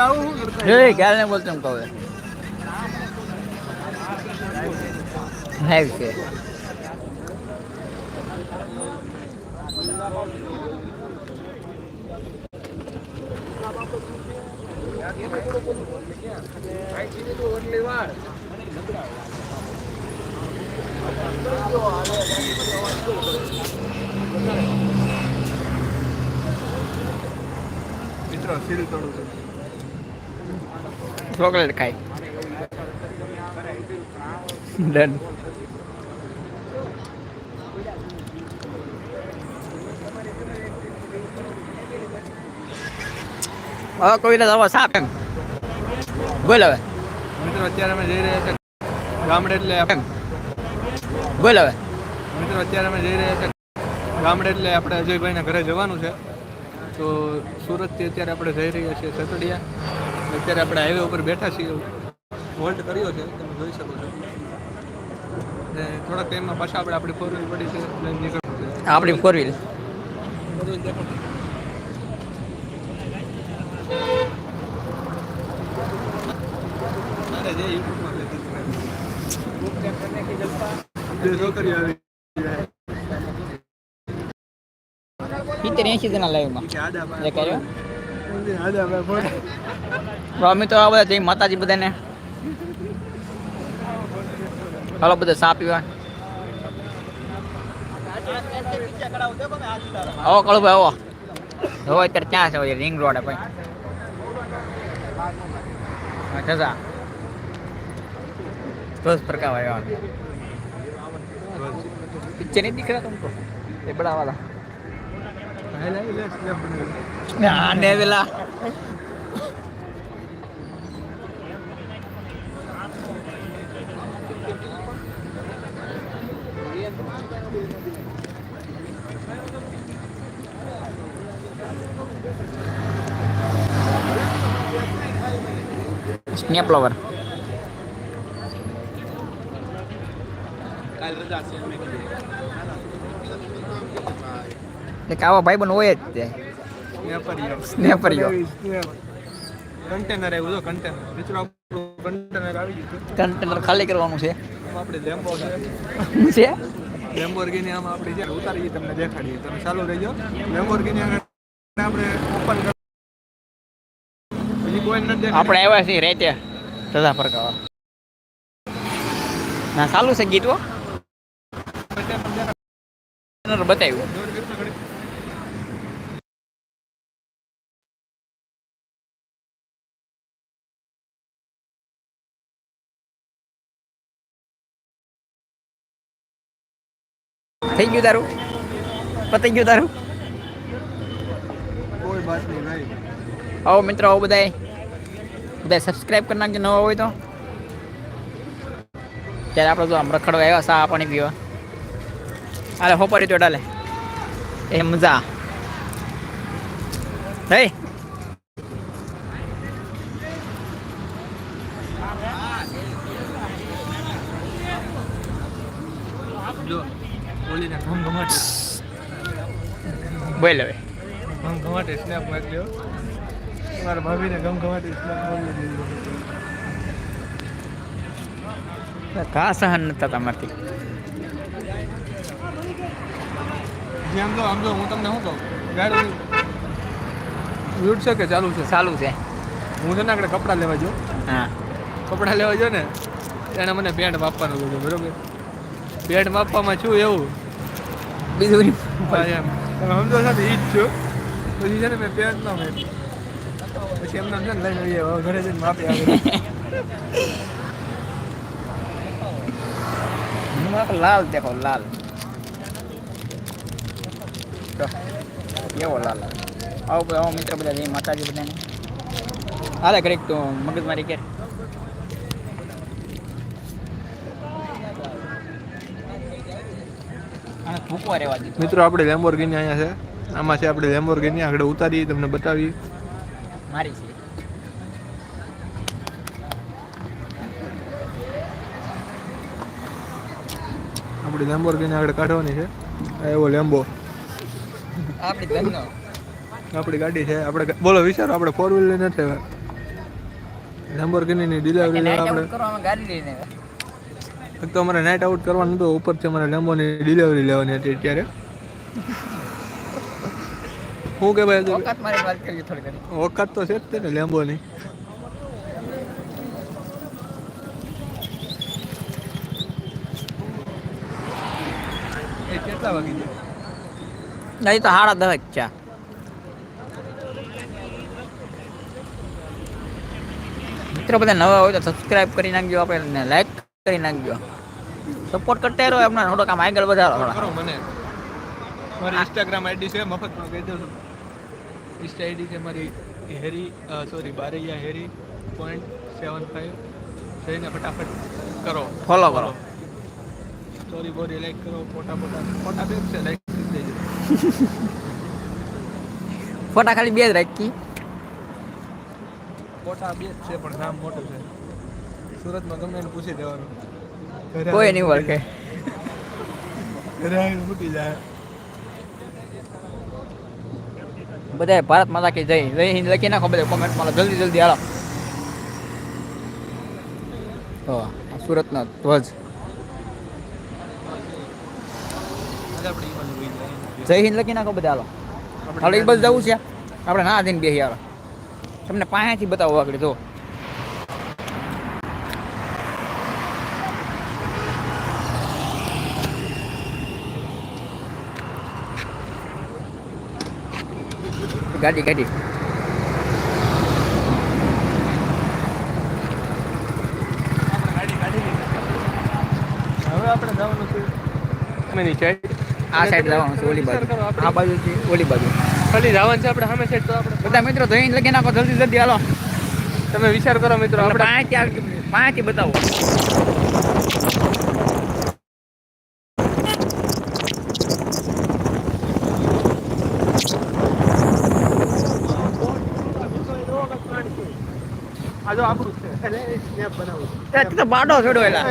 ક્યારે નહીં બોલતો એમ કહું લાઈવ છે. મિત્રો સીલ તોડું છું. ચોકલેટ ખાય. ડન. હવે કોઈ હવે સાપ એમ. બોલ હવે. મિત્રો અત્યારે અમે જઈ રહ્યા છે ગામડે એટલે એમ. બોલ હવે. મિત્રો અત્યારે અમે જઈ રહ્યા છે ગામડે એટલે આપણે અજયભાઈના ઘરે જવાનું છે. તો સુરતથી અત્યારે આપણે જઈ રહ્યા છીએ સતડિયા અત્યારે આપણે હાઈવે ઉપર બેઠા છીએ. હોલ્ડ કર્યો છે તમે જોઈ શકો છો. ને થોડાક ટાઈમમાં પાછા આપણે આપણી ફોર વ્હીલ પડી છે નીકળવું છે. આપણી ફોર વ્હીલ બધું સિત્તેર જણા લાઈવમાં જે કર્યો? Rami tuh apa sih ya, mata sih betulnya? Kalau betul sapi kan? Oh kalau bawa, oh, bawa tercah sih jadi ring road apa? Ya? Macam apa? Terus perkawinan. Cenit dikira tuh, hebat apa lah? ஆண்டே விழா Snap flower. એક આવા ભાઈ બન હોય જ તે. સ્નેપરિયો. Container આવ્યું તો કન્ટેનર મિત્રો કન્ટેનર આવી ગયું કન્ટેનર ખાલી કરવાનું છે. આપણે લેમ્બો છે. લેમ્બોર્ગિની આમાં આપણે જ્યારે ઉતારીએ તમને દેખાડીએ. તમે ચાલુ રહેજો. લેમ્બોર્ગિની આગળ આપણે ઓપન આવ્યા છીએ રાતે સદા ફરકાવા. ના ચાલુ છે ગીતો બતાવ્યું. થઈ ગયું તારું? પતી ગયું તારું? કોઈ બાત નહીં ભાઈ. આવો મિત્રો આવો બધાય. બધા સબસ્ક્રાઇબ કરી નાખજો નવા હોય તો. ત્યારે આપણે જો આમ રખડવા આવ્યા સા પાણી પીવા. હાલે હોપારી તો ડાલે. એ મજા. હે? જો. બોલીને ઘમઘમાટ. બોલ હવે. ઘમઘમાટે સ્નેપ મોકલ્યો મારા ભાભીને ઘમઘમાટે સ્નેપ મોકલી દીધો. કા સહન નતા તમારથી જેમ લો તો આમ તો હું તમને શું કહું? ગાડી મ્યુટ છે કે ચાલુ છે? ચાલુ છે. હું છે ને આગળ કપડાં લેવા જો હા. કપડાં લેવા જો ને એણે મને પેન્ટ માપવાનું કીધું બરોબર? પેન્ટ માપવામાં છું એવું. બીજું સમજો છો ઈ જ છું પછી છે ને મેં પેન્ટ ના મેં પછી એમને છે ને લઈને આવીએ હવે ઘરે જઈને માપી આવે. લાલ દેખો લાલ. કેવો લાલ? આવો આવો મિત્ર બધા જઈ માતાજી બધાને? હાલે કરીક તો મગજમારી કે અને ભૂકવા રહેવા દીધું. મિત્રો આપણે લેમ્બોર્ગિની અહીંયા છે. આમાં છે આપણે લેમ્બોર્ગિની આગળ ઉતારી તમને બતાવી મારી છે. આપણે લેમ્બોર્ગિની આગળ કાઢવાની છે. આ એવો લેમ્બો આપણી ધનનો. આપણી ગાડી છે. આપણે બોલો વિચારો આપણે ફોર વ્હીલર નથી આવ્યા લેમ્બોર્ગિનીની ડિલિવરી આપણે ગાડી લઈને એક તો અમારે નાઇટ આઉટ કરવાનું હતું ઉપરથી અમારે લેમ્બોની ડિલિવરી લેવાની હતી અત્યારે. હું કે ભાઈ? વખત મારી વાત કરીએ થોડી ઘણી. વખત તો છે જ તે ને લેમ્બોની કેટલા વાગી ગયા નહીં તો હાડા દસ જ છે. મિત્રો બધા નવા હોય તો સબસ્ક્રાઇબ કરી નાખજો. આપણે લાઈક કરી નાખજો. સપોર્ટ કરતા રહો એમને થોડો કામ આગળ વધારો. થોડા કરો મને. મારી ઇન્સ્ટાગ્રામ આઈડી છે મફત પણ કહી દઉં ઇન્સ્ટા આઈડી છે મારી Harry sorry Baraiya Harry point seven five જઈને ફટાફટ કરો. ફોલો કરો. સ્ટોરી બોરી લાઈક કરો ફોટા ફોટા. ફોટા બે છે લાઈક કરી દેજો. ફોટા ખાલી બે જ રાખી. ફોટા બે જ છે પણ નામ મોટું છે. સુરતમાં ગમે એને પૂછી દેવાનું. કોઈ નહીં ઓળખે જાય. ઘરે આવીને મૂકી જાય. બધાએ ભારત માતા કે જય. જય હિન્દ લખી નાખો બધા કોમેન્ટમાં જલ્દી જલ્દી હાલો. તો સુરતના ધ્વજ. જય હિન્દ લખી નાખો બધા હાલો. હાલો એક બસ જવું છે. આપણે ના જઈને બેસી હાલો. તમને પાસેથી બતાવો આગળ જો. ગાડી ગાડી. હવે આપણે જવાનું છે. આ સાઈડ જવાનું છે ઓલી બાજુ. આ બાજુ છે ઓલી બાજુ. ખાલી જવાનું છે આપણે સામે સાઈડ તો આપણે. બધા મિત્રો હિન્દ લખી નાખો જલ્દી જલ્દી હાલો. તમે વિચાર કરો મિત્રો આપણે પાંચથી પાંચથી બતાવો આ જો આપણું છે એટલે એ સ્નેપ બનાવું એ તો બાડો છોડો એલા.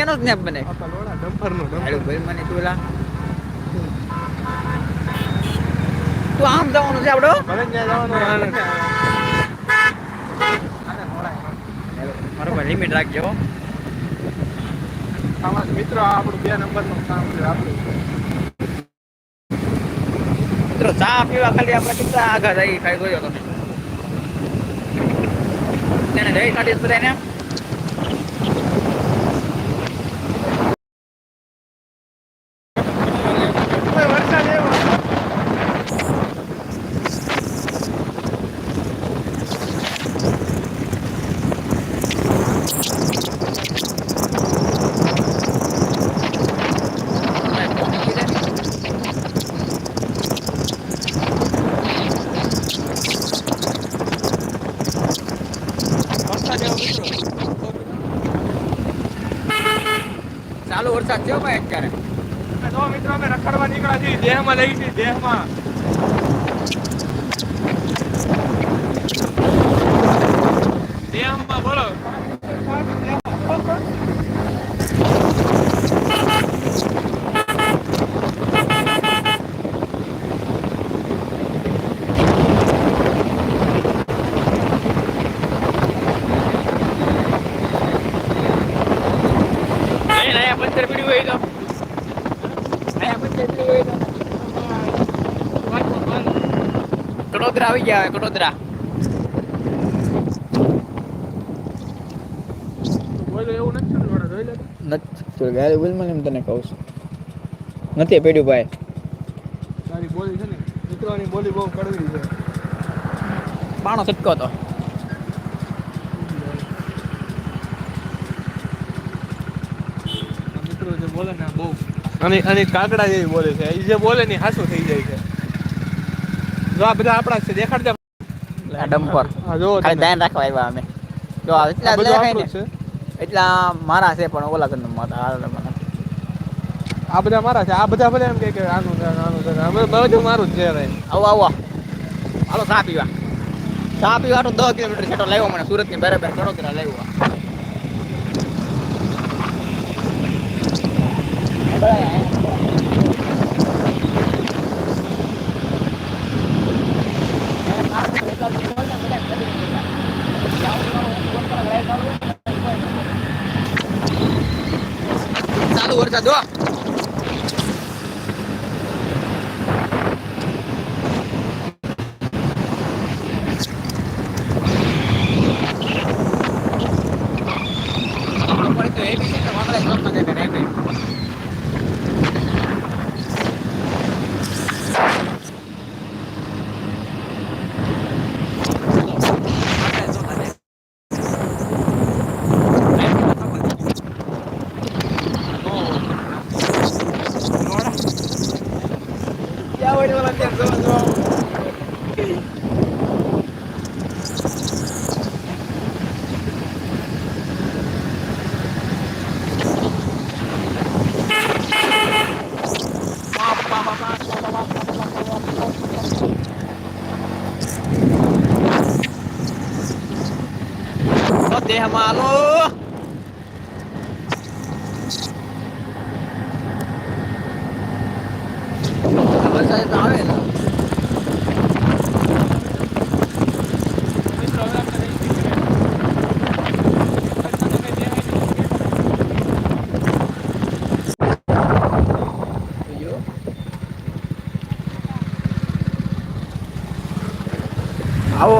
એનો સ્નેપ બને. આ તો લોડા ડમ્પરનો હાલો ડમ્પર ભાઈ મને તું એલા. તું આમ જવાનું છે આપણો ભલે ત્યાં જવાનું? મારો ભાઈ લિમિટ રાખજો મિત્રો આપણું બે નંબરનું કામ છે આપણું. મિત્રો ચા પીવા ખાલી આપણે કેટલા આગળ આવી ખાઈ ગયો તમે. તેને જઈ કાઢીશ બધાને ઓય, વરસાદ એવો વરસાદ એવો મિત્રો ચાલુ વરસાદ છે હો ભાઈ અત્યારે તો મિત્રો અમે રખડવા નીકળ્યા છીએ દેહમાં લઈ છીએ દેહમાં દેહમાં બોલો અહીંયા અહીંયા પંચર પીડ્યું હોય તો અહીંયા પંચર પીડ્યું હોય તો કડોદરા આવી ગયા હવે કડોદરા. એવું નથી ગાડી બોલ મને તને કહું છું. નથી પડ્યું ભાઈ. તારી બોલી છે ને મિત્રોની બોલી બહુ કડવી છે. પાણો છટકો તો મિત્રો જે બોલે ને બહુ અને અને કાકડા જેવી બોલે છે. એ જે બોલે ને હાસું થઈ જાય છે. જો આ બધા આપણા છે દેખાડ દે. આ ડમ્પર. હા જો ખાલી ધ્યાન રાખવા આવ્યા અમે. જો આ એટલા દેખાય ને. એટલા મારા છે પણ ઓલા કદમ માતા આ બધા મારા છે આ બધા બધા એમ કે આનું છે આનું છે અમે બધું મારું જ છે રે આવો આવો. હાલો ચા પીવા. ચા પીવા તો દસ કિલોમીટર છેટો લાવ્યો મને સુરતની બરાબર કડોદરા લાવ્યો વરસાદ હો અમારે તો એવી છે કે વાંદરા ચોકમાં જઈને રહે નહીં. ક્યાં વળી ઓલા ત્યાં જોવા જોવા? તો આવે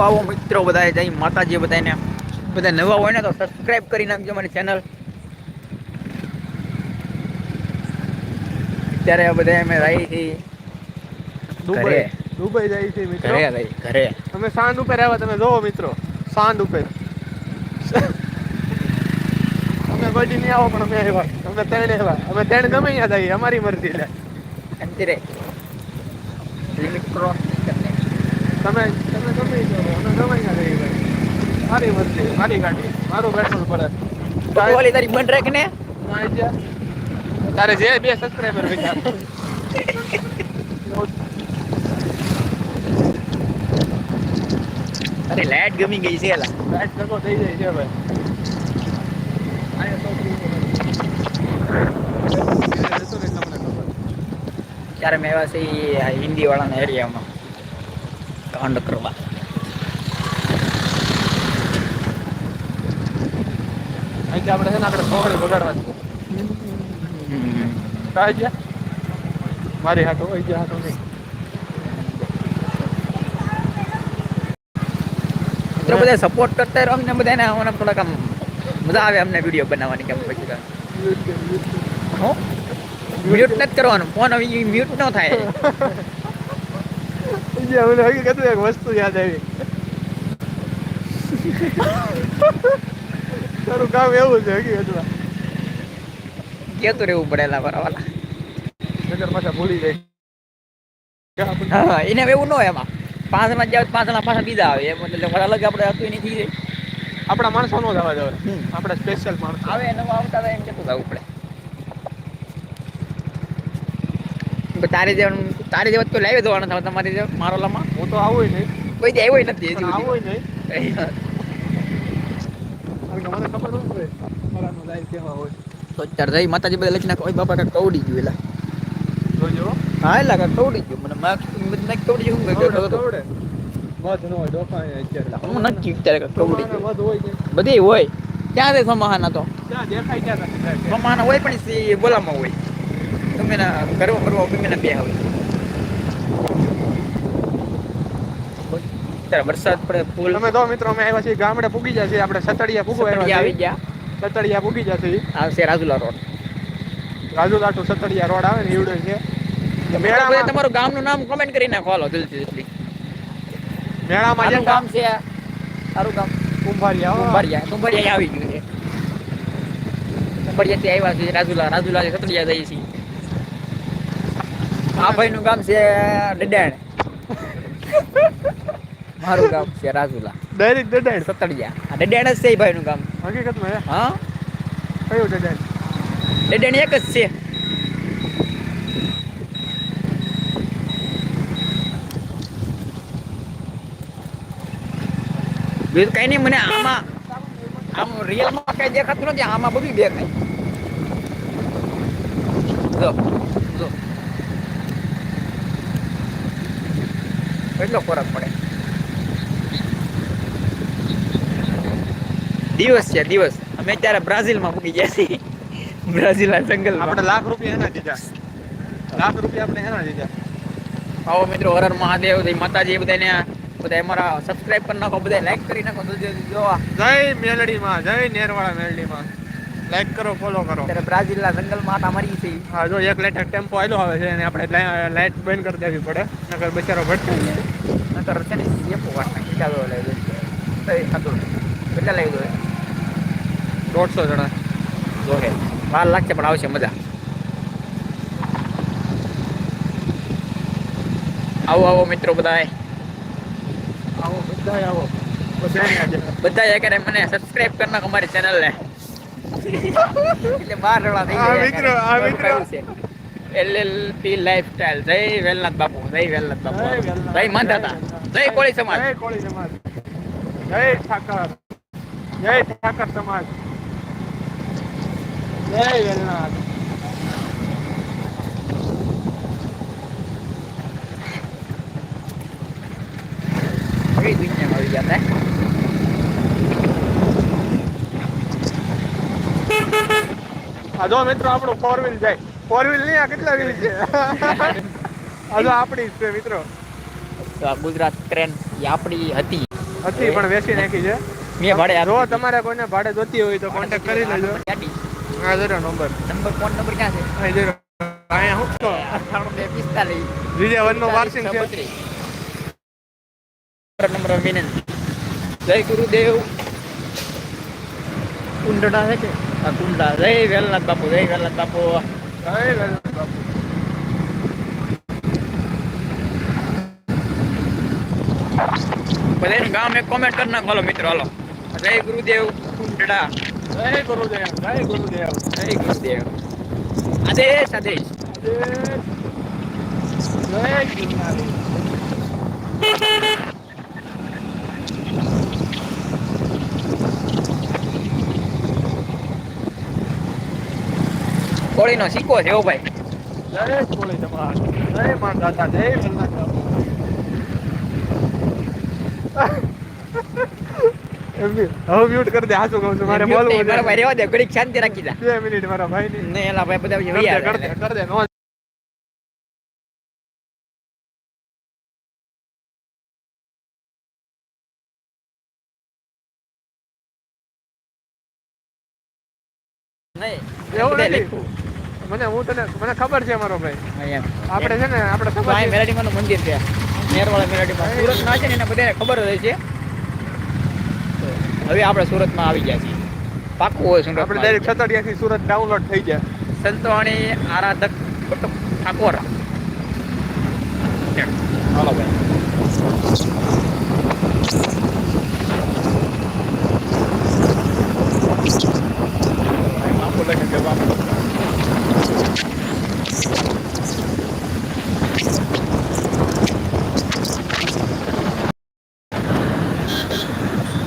આવો મિત્રો બધા જય માતાજી બધાને બધા નવા હોય ને તો સબસ્ક્રાઈબ કરી નાખજો મારી ચેનલ અત્યારે બધા અમે રહી છીએ. દુબઈ. દુબઈ જઈ છે મિત્રો. ઘરે રહી ઘરે. અમે સાંજ ઉપર આવ્યા તમે જોવો મિત્રો. સાંજ ઉપર. અમે બધી નહીં આવો પણ અમે આવ્યા. અમે ત્રણ આવ્યા. અમે ત્રણ ગમે અહીંયા જઈએ અમારી મરજી લે અંતરે લિમિટ ક્રોસ તમે તમે ગમે અમે ગમે અહીંયા જઈએ. મારી મરજી મારી ગાડી. મારું પેટ્રોલ પડે ઓલી તારી બંધ રાખ ને. તારે જે બે સબસ્ક્રાઇબર વિચાર અરે લાઈટ ગમી ગઈ છે એલા. લાઈટ ટકો થઈ જાય છે ભાઈ. ત્યારે મેં એવા છે હિન્દી વાળાના એરિયામાં કાંડ કરવા. આપણે છે ને આપણે સોહળી બગાડવા છે. કાંઈ ગયા? મારી હાટો હોય ગયા હાટો નહીં. મિત્રો બધા સપોર્ટ કરતા રહો અમને બધાને અમને થોડાક આમ મજા આવે અમને વીડિયો બનાવવાની કેમ પછી. હો? મ્યુટ નથી કરવાનું ફોન હવે મ્યુટ ન થાય. મને હકીકત એક વસ્તુ યાદ આવી. તારું કામ એવું છે હકીકતમાં કેતું રહેવું પડેલા બરાબર નગર પાછા ભૂલી જાય. હા એને એવું ન હોય એમાં. પાંચમાં જાવ પાંચ ના પાછા બીજા આવે. એમ એટલે અલગ આપણે હતું એની થઈ જાય આપણા માણસો નો જવા જવા હમ. આપણા સ્પેશિયલ માણસો. આવે નવા આવતા એમ કેતું જવું પડે. તારે જેવાનું તારે જેવા તો લાવી દેવાના તમારી જેવા મારો લામાં? હું તો આવું નહીં. કોઈ આવ્યો નથી આવું નહીં. મને ખબર હોય મારાનું લાઈવ કેવા હોય તો અત્યારે માતાજી બધા લખી નાખો. ઓય બાપા કાંઈક કવડી ગયું એલા. જોજો. હા એલા કાંઈક કવડી ગયું. મને માર્ક્સ મેં કવડી ગયું. હું હતો. મધ ન હોય ડોફા અત્યારે. હું નથી અત્યારે કવડી ગયું. મધ હોય કે? બધી હોય. ક્યાં છે સમાહાના તો? દેખાય ત્યાં સમાહાના હોય પણ બોલામાં હોય. તમે ના કરવા કરવા તમે ના બે હોય અત્યારે વરસાદ પડે ફૂલ તમે તો મિત્રો અમે આવ્યા છીએ ગામડે પૂગી જશે આપણે સતડિયા પૂગો આવ્યા આવી ગયા. સતડિયા પૂગી જશે આવશે રાજુલા રોડ. રાજુલા લાટુ સતડિયા રોડ આવે ને ઈવડે છે. મેળામાં તમારું ગામનું નામ કમેન્ટ કરી નાખો. હાલો જલ્દી જલ્દી. મેળામાં જે ગામ છે તારું ગામ કુંભારિયા કુંભારિયા. કુંભારિયા આવી ગયું છે. કુંભારિયાથી આવ્યા છે રાજુલા રાજુલા સતડિયા જઈએ છીએ. આ ભાઈનું ગામ છે ડડાણ. મારું ગામ છે રાજુલા. ડાયરેક્ટ ડડાણ સતડિયા. આ ડડાણ જ છે એ ભાઈનું ગામ. હકીકતમાં હે? હા? કયું ડડાણ ડડાણ એક જ છે. બીજું કઈ નહીં મને આમાં આમ રિયલમાં કઈ દેખાતું નથી આમાં બધું દેખાય. જો જો. કેટલો ફરક પડે. દિવસ છે દિવસ. અમે અત્યારે બ્રાઝિલમાં પૂકી ગયા છીએ. બ્રાઝિલ જંગલ આપણે લાખ રૂપિયા એના દીધા. લાખ રૂપિયા આપણે એના દીધા. આવો મિત્રો હરર મહાદેવ માતાજી બધાને બધા અમારા સબસ્ક્રાઇબ કરી નાખો બધા લાઈક કરી નાખો જો- જય મેલડીમાં જય નેરવાળા મેલડીમાં. લાઈક કરો ફોલો કરો. અત્યારે બ્રાઝિલના જંગલમાં આટા મારી છે હા જો એક લાઈટ ટેમ્પો આવેલો આવે છે અને આપણે લાઈટ બંધ કરી દેવી પડે નકર બચારો ભટકાઈ નકર છે ને એપો વાર નાખી ચાલો લઈ દે કેટલા લઈ દો દોઢસો જણા. જોહે વાર લાગશે પણ આવશે મજા. આવો આવો મિત્રો બધાય. આવો બધા આવો. બધા એકરે મને સબસ્ક્રાઇબ કરી નાખો અમારી ચેનલ ને. એટલે બાર રડા થઈ ગયા મિત્રો, આ મિત્રો. એલએલપી લાઈફસ્ટાઈલ જય વેલનાથ બાપુ જય વેલનાથ બાપુ. જય કોળી સમાજ. જય કોળી સમાજ. જય ઠાકર. જય ઠાકર સમાજ. જય વેલનાથ કઈ દુનિયામાં આવી ગયા હતા જો મિત્રો આપણો ફોર વ્હીલ જાય. ફોર વ્હીલ નહીં આ કેટલા વ્હીલ છે? આ આપણી જ છે મિત્રો. આ ગુજરાત ટ્રેન એ આપણી હતી. હતી પણ વેચી નાખી છે. મેં ભાડે જો તમારે કોઈને ભાડે જોતી હોય તો કોન્ટેક્ટ કરી લેજો. હા જરો નંબર. નંબર ફોન નંબર ક્યાં છે? અહીં જરો અહીંયા હું તો અઠ્ઠાણું બે પિસ્તાલીસ. વિજય વનનો વાર્ષિક છે. નંબર વિનંતી જય ગુરુદેવ. કુંડડા છે કે? આ કુંડા જય વેલનાથ બાપુ જય વેલનાથ બાપુ. જય વેલનાથ બાપુ. બધાને ગામ એક કોમેન્ટ કરી નાખો મિત્રો હાલો. જય ગુરુદેવ કુંડડા જય ગુરુદેવ જય ગુરુદેવ જય ગુરુદેવ આદેશ આદેશ જય ગિરનારી કોળીનો સિક્કો છે ઓ ભાઈ જય કોળી સમાજ જય માં દાદા જય વેલનાથ બાપુ એમની હવે મ્યુટ કરી દે હાસુ કહું છું? મારે બોલવું મારા ભાઈ રેવા દે ઘડીક શાંતિ રાખી જા. બે મિનિટ મારા ભાઈ ની. ને એલા ભાઈ બધા કર દે કર દે નો નહીં એવું બધે નથી. મને હું તને મને ખબર છે મારો ભાઈ. આપણે છે ને આપણે તો ખબર અહીં મંદિર છે. મેરવાળા મેરાડીમાં. છે ને એને બધાને ખબર હોય છે. હવે આપણે સુરતમાં આવી ગયા છીએ. પાકું હોય આપણે સુરતમાં. ડાયરેક્ટ સતડિયા થી સુરત ડાઉનલોડ થઈ જાય સંતવાણી આરાધક ઠાકોર. હાલો ભાઈ આપો લખી દે બાપ.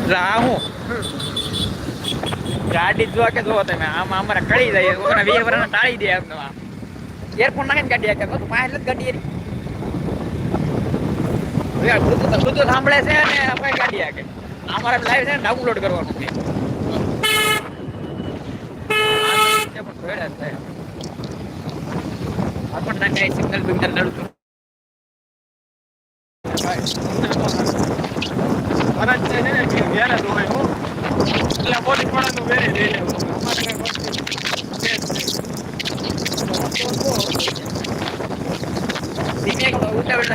એટલે આ હું ગાડી જોવા કે જોવો તમે. આમ અમારે કળી જાય. ઓના વીસ વર્ષના ટાળી દે એમનો આ એરફોન નાખીને ગાડી હાકે તો પાસે જ ગાડી એરી. બધું સાંભળે છે અને આપણે ગાડી હાકે અમારે લાઈવ છે ડાઉનલોડ કરવાનું છે. પણ ભેળા થાય. સિગ્નલ બિગ્નલ નડતું મારા જ છે ને કે ઘેર જ હોય હું. એટલે પોલીસ વાળાનું વેરી દઈ લેવું. અમારે કઈ વસ્તુ છે જ નહીં. ધીમે ઉતાવળ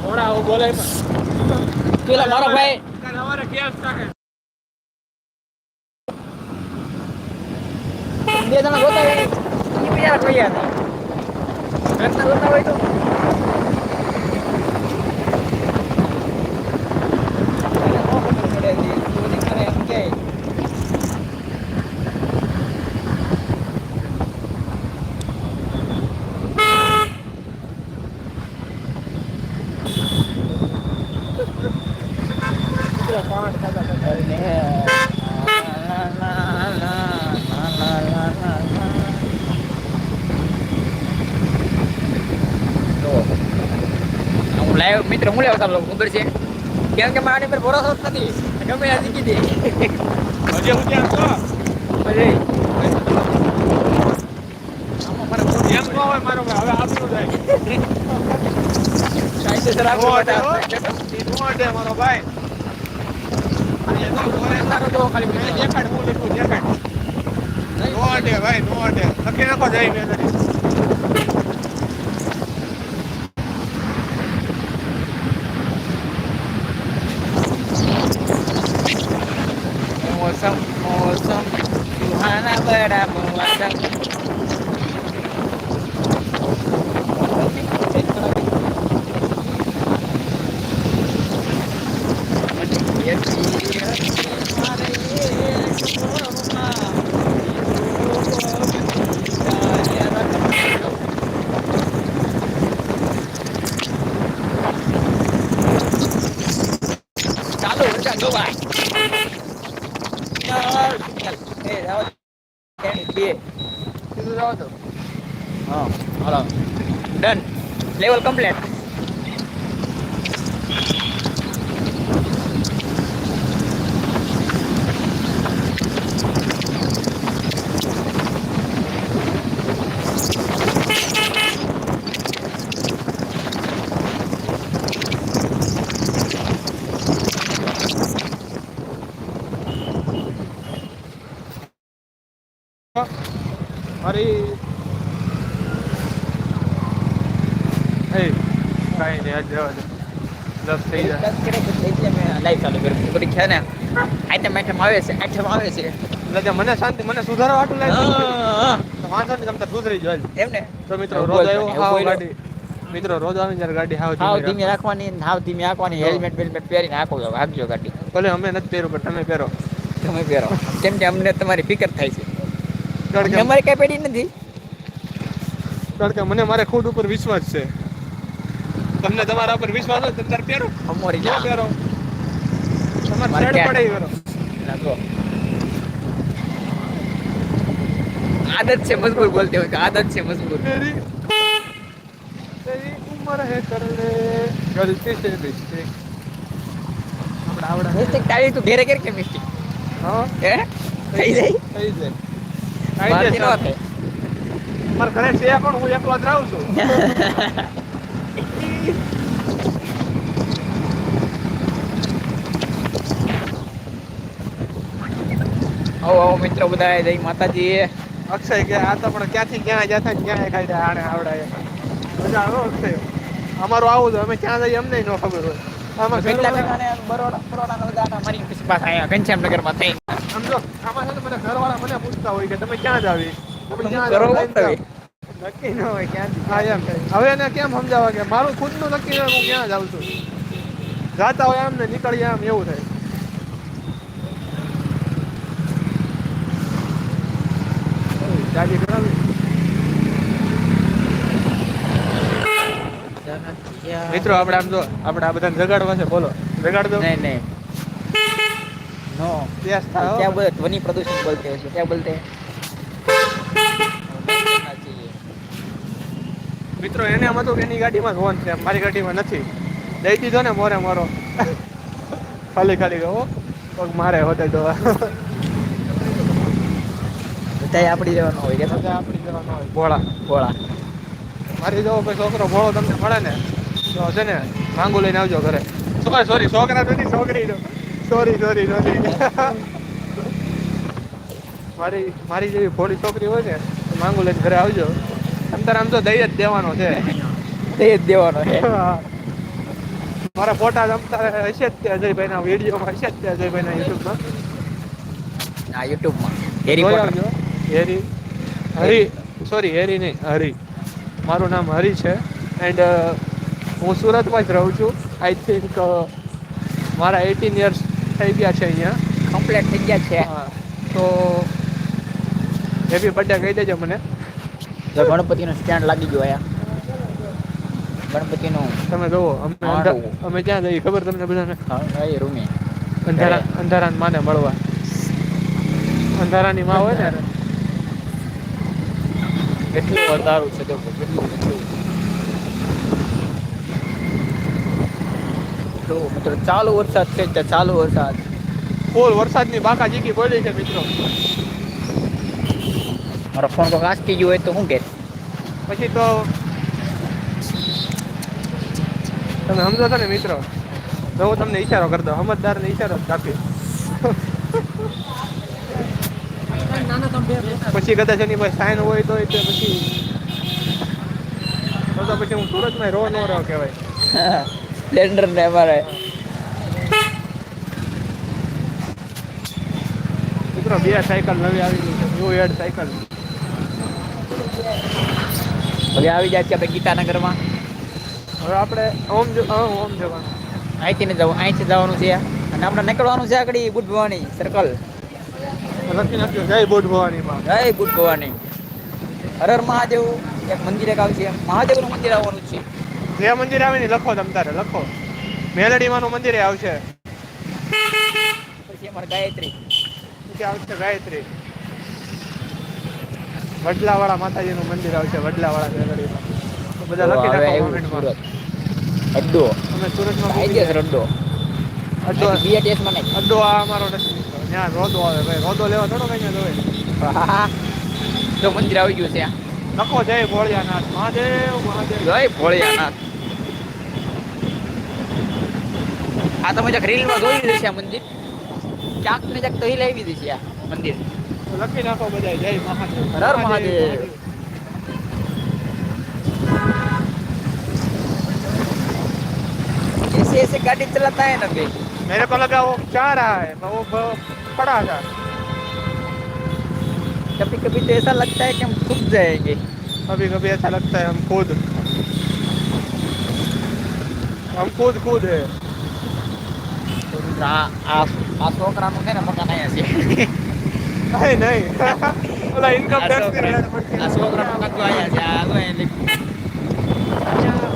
હમણાં આવું બોલે પેલા મારો ભાઈ અમારે કેસ બે જણા ગોતા હોય ઈ કોઈ જોતા હોય તો એને નો ખબર પડે કે ચોરી કરે એમ કે હું લાઈવ મિત્ર હું લેવા તમને ખબર છે? કેમ કે મારી પર ભરોસો જ નથી. ગમે આ શીખી દે. હજી હું ત્યાં છો મારો ભાઈ. જાય નો અટે નક્કી નાખો બધા. લેવલ કમ્પ્લીટ મારી એ કાંઈ નહીં આજ જવા દે દસ થઈ જાય. લાઈવ ચાલુ કર્યું. બધી છે ને આઈટમ આઈટમ આવે છે આઈટમ આવે છે. એટલે મને શાંતિ મને સુધારવા હાટું લાગે વાંધો નહીં તમે સુધરી જાઓ એમ. ને? તો મિત્રો રોજ આવ્યો હાવ ગાડી. મિત્રો રોજ આવે જ્યારે ગાડી હાવ હાવ ધીમી ધીમી રાખવાની. હાવ ધીમી રાખવાની હેલ્મેટ બેલ્મેટ પહેરીને આખો ભાગજો ગાડી. ભલે અમે નથી પહેર્યું પણ તમે પહેરો. તમે પહેરો. કેમ કે અમને તમારી ફિકર થાય છે. અમારે કઈ પેઢી નથી. કારણ કે મને મારે ખુદ ઉપર વિશ્વાસ છે. તમને તમારા પર વિશ્વાસ હોય તમે પહેરો. અમારી ના પહેરો. તમારે છેડ પડે પહેરો આદત છે મજબૂર બોલતે હોય આદત છે મજબૂર. તેરી તેરી ઉમર હે કરને ગલતી સે મિસ્ટેક આપડા આવડા મિસ્ટેક તાવી તું ઘેરે ઘેર કે મિસ્ટેક હા? હે? થઈ જાય. થઈ જાય. આઈ જાય મારા ઘરે છે પણ હું એકલો જ રહું છું. આવો આવો મિત્રો બધા જય માતાજી. અક્ષય કે આ તો પણ ક્યાંથી ક્યાં જતા ક્યાં ખાઈ આને આવડાય. મજા આવો અક્ષય. અમારું આવું તો અમે ક્યાં જઈએ અમને ન ખબર હોય. આમાં કેટલા ટકાને બરોડા બરોડાના દાણા મારી પછી પાછા અહીંયા ઘનશ્યામનગરમાં થઈ સમજો આમાં છે ને મને ઘરવાળા મને પૂછતા હોય કે તમે ક્યાં જ આવી તમે ક્યાં કરો જાઓ? નક્કી ન હોય ક્યાં હા એમ. હવે એને કેમ સમજાવવા કે મારું ખુદનું નક્કી હોય હું ક્યાં જાઉં છું? જાતા હોય આમ ને નીકળીએ આમ એવું થાય. મિત્રો આપણે આમ જો આપણે આ બધાને જગાડવા છે બોલો. જગાડ દો નહીં નહીં. નો ત્યાં બધા ધ્વનિ પ્રદૂષણ બોલતે છે. ક્યાં બોલતે મિત્રો એને એમ હતું કે એની ગાડીમાં જ હોન છે. મારી ગાડીમાં નથી. દઈ દીધો ને મોરે મોરો. ખાલી ખાલી ગયો પગ મારે હોતે તો. બધાય આપણી જવાનું હોય કે બધા આપણી જવાનો હોય. ભોળા. ભોળા. મારી જેવો કોઈ છોકરો ભોળો તમને મળે ને તો છે ને માંગુ લઈને આવજો ઘરે. સોરી સોરી છોકરા નથી છોકરી સોરી સોરી સોરી. મારી મારી જેવી ભોળી છોકરી હોય ને તો માંગુ લઈને ઘરે આવજો. તમ આમ તો દઈ જ દેવાનો છે. તે જ દેવાનો છે. મારા ફોટા જમતા હશે જ તે અજયભાઈના વિડીયોમાં હશે જ તે અજયભાઈના યુટ્યુબમાં. આ યુટ્યુબમાં. હેરી હેરી. હરી. સોરી હેરી નહીં હરી. મારું નામ હરી છે. એન્ડ હું સુરતમાં જ રહું છું. આઈ થિંક મારા એટીન યર્સ થઈ ગયા છે અહીંયા. કમ્પ્લીટ થઈ ગયા છે. તો હેપી બર્થડે કહી દેજો મને. જો ગણપતિનો સ્ટેન્ડ લાગી ગયો અહીંયા. ગણપતિનો તમે જોવો અમે. અમે ત્યાં જઈએ ખબર તમને બધાને? હા એ રૂમે. અંધારા અંધારા માને મળવા. અંધારાની માં હોય ને? કેટલું અંધારું છે જો કેટલું કેટલું. મિત્રો ચાલુ વરસાદ છે ચાલુ વરસાદ. ફૂલ વરસાદની બાકા જીકી બોલી છે મિત્રો. મારો ફોન કોઈ આંચકી ગયો હોય તો શું કે? પછી તો તમે સમજો છો ને મિત્રો? તો હું તમને ઈશારો કરી દઉં. સમજદારને ઈશારો જ કાપી પછી કદાચ એની પાસે સાઈન હોય તો પછી તો પછી હું સુરતમાં રો નો રહો કહેવાય. સ્પ્લેન્ડર ને અમારે. મિત્રો બે સાયકલ નવી આવી ગઈ છે. ન્યુ એડ સાયકલ હવે આવી જાય છે આપણે ગીતાનગરમાં. હવે આપણે ઓમ ઓમ જવાનું. અહીંથી ને જવું અહીંથી જવાનું છે. અને આપણે નીકળવાનું છે આગળ બુટ ભવાની સર્કલ લખી નાખ્યું જય બુટ ભવાનીમાં જય બુટ ભવાની મહાદેવ એક મંદિર એક આવશે. મહાદેવનું મંદિર આવવાનું છે. જે મંદિર આવે ને લખો તમ તારે લખો. મેલડીમાંનું મંદિર આવશે. પછી અમારે ગાયત્રી. આવશે ગાયત્રી. વડલાવાળા માતાજીનું મંદિર આવશે વડલાવાળા મેલડીમાં બધા લખી નાખો કોમેન્ટમાં અડ્ડો અમે સુરતમાં ગયા. અડ્ડો અડ્ડો બીએટીએસમાં નહીં. અડ્ડો આ અમારો નથી. ત્યાં રોદો આવે ભાઈ. રોદો લેવા થોડો કઈ જોવે. તો મંદિર આવી ગયું છે નખો જય ભોળિયાનાથ. મહાદેવ મહાદેવ. જય ભોળિયાનાથ. આ તમે જક રીલમાં જોઈ લીધું છે આ મંદિર. ક્યાંક ને ક્યાંક તો હિલ આવી દીધી છે આ મંદિર. લખી નાખો બધા જય મહાદેવ હર હર મહાદેવ. ऐसे ऐसे गाड़ी चलाता है ना भाई मेरे को लगा वो चाह रहा है पर वो ब- पड़ा था कभी कभी तो ऐसा लगता है कि हम खुद जाएंगे कभी कभी ऐसा लगता है हम खुद हम खुद खुद है આ આ આ છોકરાનું છે ને મકાન અહીંયા છે કઈ નહીં. ઓલા ઇન્કમ ટેક્સની આ છોકરા મકાન આયા છે આ તો એને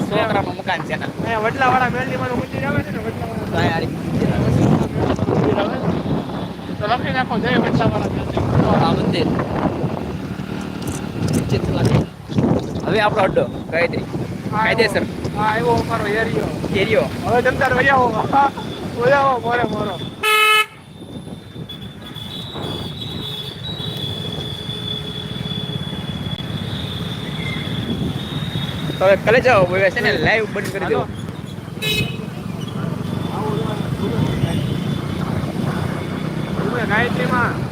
છોકરા મકાન છે ને. વડલા વાળા મેલની માં મૂકી આવે છે ને વડલા વાળા તો લખી નાખો જય વડલા વાળા મંદિર. હવે આપણો અડ્ડો કહી દઈ કાયદેસર હા એવો અમારો એરિયો એરિયો. હવે જમતા રહ્યા હો ઓયા મોરે મોરો. તો હવે કલે જાઓ હવે છે ને લાઈવ બંધ કરી દો તમે ગાયત્રીમાં.